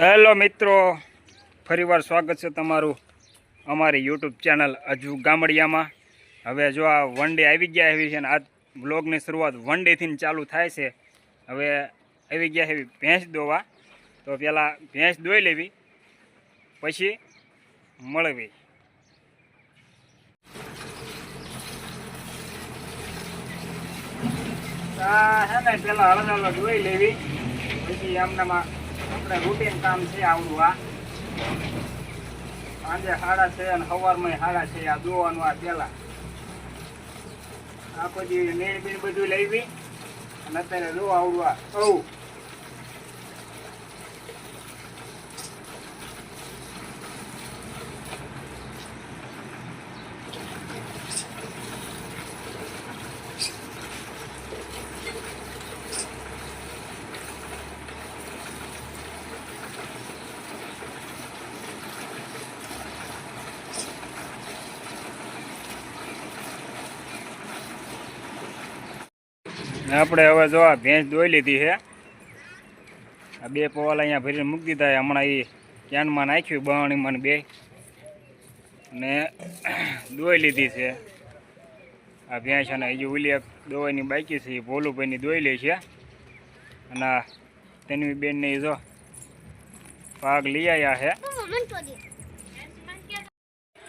Hello મિત્રો, ફરીવાર સ્વાગત છે તમારું અમારી યુટ્યુબ ચેનલ હજુ ગામડિયામાં. હવે જો આ વન ડે આવી ગયા એવી છે ને આ બ્લોગની શરૂઆત વન ડેથી ચાલુ થાય છે. હવે આવી ગયા એવી ભેંસ દોવા. તો પહેલાં ભેંસ દોઈ લેવી, પછી મળવી. હે ને, પેલા હળદ હળદ દોઈ લેવી, પછી એમનામાં આપણે રૂટીન કામ છે આવડું આ સાંજે હાડા છે અને સવારમાં હાડા છે, આ દોવાનું આ પેલા આ પછી નીણ બીણ બધું લેવી અને અત્યારે દો આવડું આ આપણે હવે જો આ ભેંસ દોઈ લીધી છે. આ બે પવાલા અહીંયા ભરીને મૂકી દીધા. હમણાં એ ક્યાનમાં નાખ્યું બહાણીમાં બે. ને દોઈ લીધી છે. આ ભેંસ અને હજી ઓલી એક દોવાની બાકી છે. એ ભોલુભાઈની દોઈ લે છે. અને તેની બેનને જો ભાગ લઈ આવ્યા છે.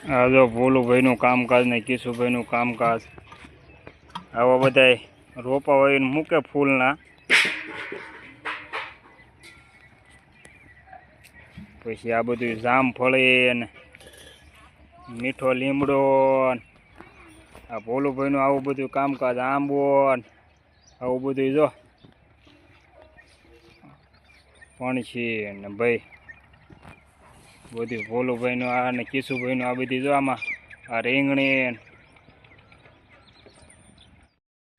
આ જો ભોલુભાઈનું કામકાજ ને કિશુભાઈનું કામકાજ. આવા બધાય રોપા હોય મૂકે ફૂલના. પછી આ બધું જામફળી ને મીઠો લીમડો આ ભોલુભાઈનું આવું બધું કામકાજ આંબો આવું બધું જો. પણ છે ને ભાઈ, બધું ભોલુભાઈનું આ ને કિશુભાઈનું આ બધી જો આમાં આ રીંગણી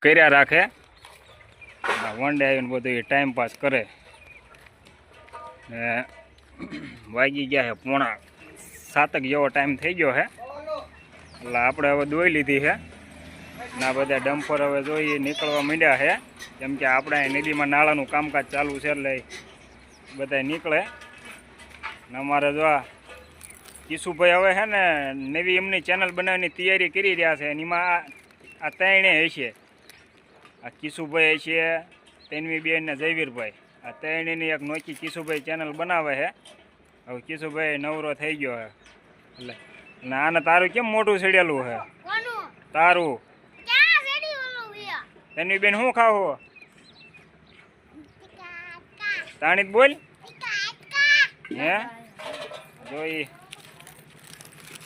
કર્યા રાખે. વન ડે આવીને બધું ટાઈમ પાસ કરે. ને વાગી ગયા છે પોણા સાતક જેવો ટાઈમ થઈ ગયો છે. એટલે આપણે હવે દોઈ લીધી છે. ના બધા ડમ્પર હવે જોઈએ નીકળવા માંડ્યા છે. કેમ કે આપણે નદીમાં નાળાનું કામકાજ ચાલુ છે એટલે બધા નીકળે. ને અમારે જો કિશુભાઈ હવે છે ને નવી એમની ચેનલ બનાવવાની તૈયારી કરી રહ્યા છે. એમાં આ ત્રણે હશે. આ કિશુભાઈ છે તેનવી બેન ને જયવીરભાઈ આ ત્રણેયની એક નોખી કિશુભાઈ ચેનલ બનાવે છે. હવે કિશુભાઈ નવરો થઈ ગયો છે. એટલે અને આને તારું કેમ મોટું સડેલું છે? તારું. તેનવી બેન શું ખાવો? તાણી બોલ. હે? જોઈ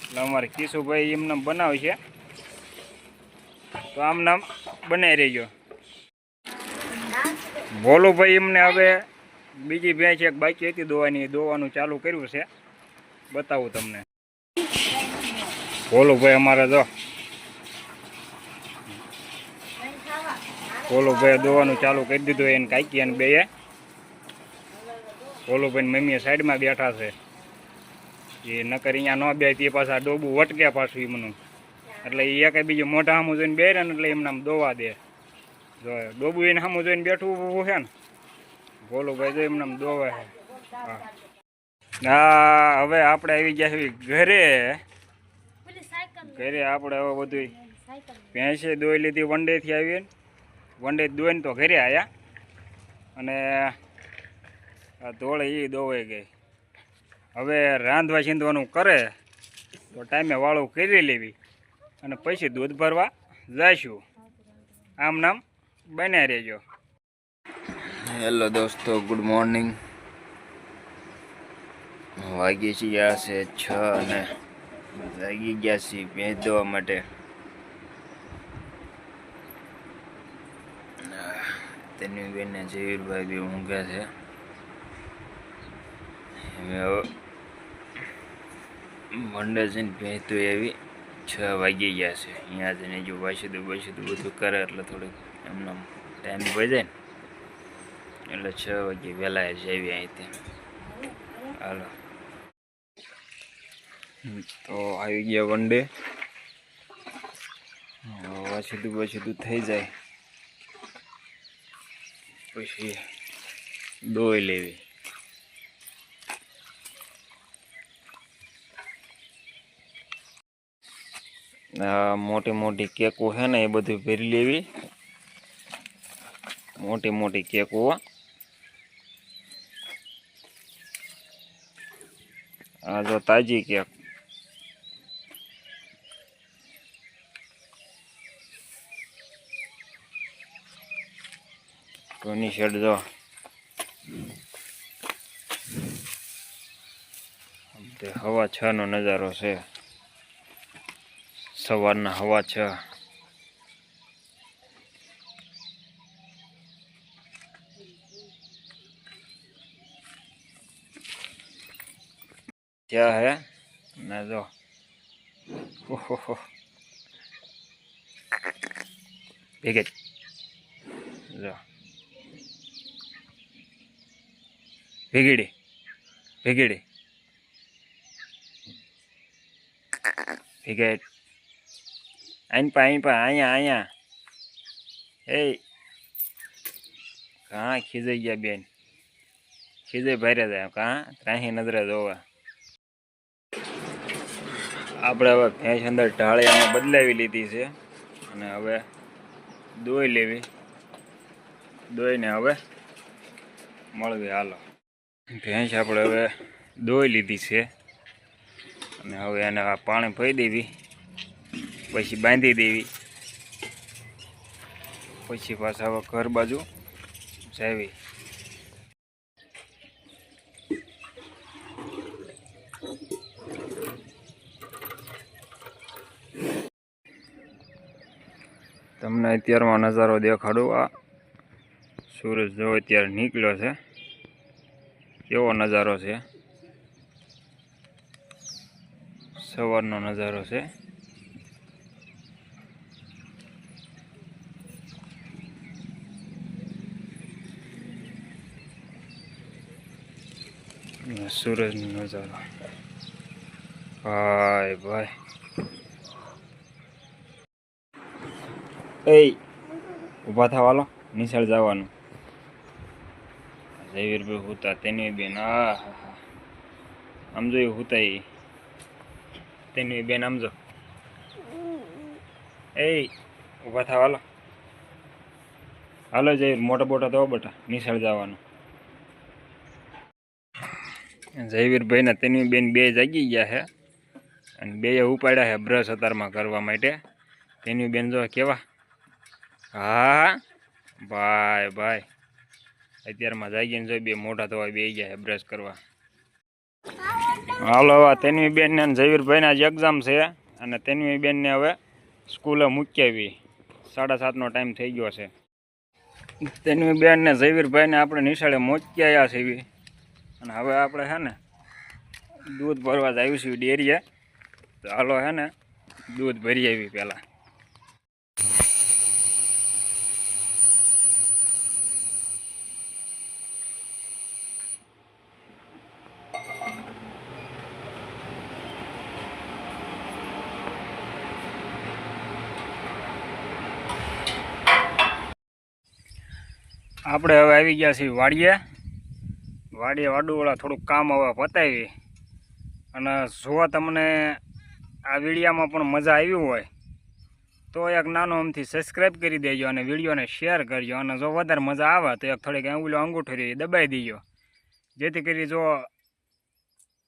એટલે અમારે કિશુભાઈ એમને બનાવશે તો આમ નામ બનાવી રહેજો. ભોલુભાઈ એમને હવે. બીજી ભેંસ એક બાકી હતી દોવાની. દોવાનું ચાલુ કર્યું છે. બતાવું તમને. ભોલુભાઈ અમારે જો. ભોલુભાઈ દોવાનું ચાલુ કરી દીધું એને, કાકી અને બે ભોલુભાઈ મમ્મી સાઈડમાં બેઠા છે. એ નકર અહીંયા ન બે તે પાછા ડોબું વટકે પાછું એમનું. એટલે એ એક બીજું મોઢા સામું જોઈને બેરે ને એટલે એમને આમ દોવા દે. જો, ડોબુ એને સામું જોઈને બેઠું ઊભું છે ને. ભોલુભાઈ જો એમને આમ દોવે છે. હા. હા, હવે આપણે આવી ગયા છીએ ઘરે. ઘરે આપણે હવે બધું ભેંસે દોઈ લીધી વનડેથી આવીને વનડે દોઈને તો ઘરે આવ્યા અને આ ધોળે એ દોવાઈ ગઈ. હવે રાંધવા છીંધવાનું કરે, તો ટાઈમે વાળું કરી લેવી. અને પછી દૂધ ભરવા જઈશું. આમ નામ બન્યા રહેજો. હેલો દોસ્તો, ગુડ મોર્નિંગ. વાગી છે ગયા છે છ અને વાગી ગયા છે ભેજ દેવા માટે તેની બેને જયવીરભાઈ બી ઊંઘ્યા છે. હવે મંડે છે ને ભેંસ તો એવી, છ વાગી ગયા છે. અહીંયા જઈને જો વાસીદું બાસીદું બધું કરે એટલે થોડુંક. એમનો ટાઈમ ભાઈ જાય ને, એટલે છ વાગે વહેલા જઈએ અહીંથી. હાલો. તો આવી ગયા વન ડે વાછીધું વાછીધું થઈ જાય. પછી દોઈ લેવી. મોટી મોટી કેકો છે ને એ બધું ભરી લેવી. મોટી મોટી કેકો. આ જો તાજી કેક. કોની શેડ જો. હવા છ નો નજારો છે. સવારના હવા છ. ત્યાં હે ના જો ઓહો ભેગે જો ભેગીડી ભેગીડી ભેગે આઈન પા આઈન પા અહીંયા અહીંયા એ કાં ખીજાઈ ગયા બેન ખીજાઈ ભારે જાય કાં ત્રાહી નજરે જોવા આપણે હવે ભેંસ અંદર ઢાળિયામાં બદલાવી લીધી છે. અને હવે દોઈ લેવી. દોઈને હવે મળવી હાલો. ભેંસ આપણે હવે દોઈ લીધી છે. અને હવે એને પાણી ભરી દેવી. પછી બાંધી દેવી. પછી પાછા હવે ઘર બાજુ જાવી તમને અત્યારમાં નજારો દેખાડું આ. સૂરજ જો અત્યારે નીકળ્યો છે. કેવો નજારો છે? સવારનો નજારો છે. સૂરજનો નજારો. ભાઈ ભાઈ. એ ઊભા થવાલો નિશાળ જવાનું. જયવીરભાઈ હુતા, તેની બેન, આ આમ જો હુતા એ. તેની બેન, આમ જો. એ ઊભા થવાલો હાલો. જયવીર મોટા બોટા તો બટા નિશાળ જવાનું. જયવીરભાઈ ને તેની બેન બે જાગી ગયા છે અને બે ઉપાડ્યા છે બ્રશ અતારમાં કરવા માટે. તેની બેન જો કેવા હા? ભાઈ ભાઈ. અત્યારમાં જાગીને જોઈ બે મોટા થવા બે છે બ્રશ કરવા. હાલો, હવે તેની બેનને અને જયવીરભાઈના જ એક્ઝામ છે અને તેની બેનને હવે સ્કૂલે મૂકી આવી સાડા સાતનો ટાઈમ થઈ ગયો છે. તેની બેન ને જયવીરભાઈને આપણે નિશાળે મૂકી આવ્યા છે એવી. અને હવે આપણે છે ને દૂધ ભરવા જ આવ્યું છીએ ડેરીએ. તો હાલો છે ને દૂધ ભરી આવી પહેલાં. આપણે હવે આવી ગયા છીએ વાડીએ. વાડીએ વાડુવાળા થોડુંક કામ હવે પતાવી. અને જો તમને આ વિડીયામાં પણ મજા આવી હોય, તો એક નાનો આમથી સબસ્ક્રાઈબ કરી દેજો અને વિડીયોને શેર કરજો. અને જો વધારે મજા આવે, તો એક થોડીક આંગુલો અંગૂઠો રહી દબાઈ દેજો. જેથી કરી જો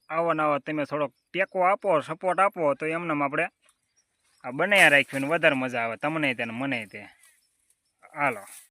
આવો ને આવો તમે થોડોક ટેકો આપો સપોર્ટ આપો, તો એમને આપણે આ બનાવ્યા રાખ્યું ને વધારે મજા આવે. તમને તે મને તે હાલો.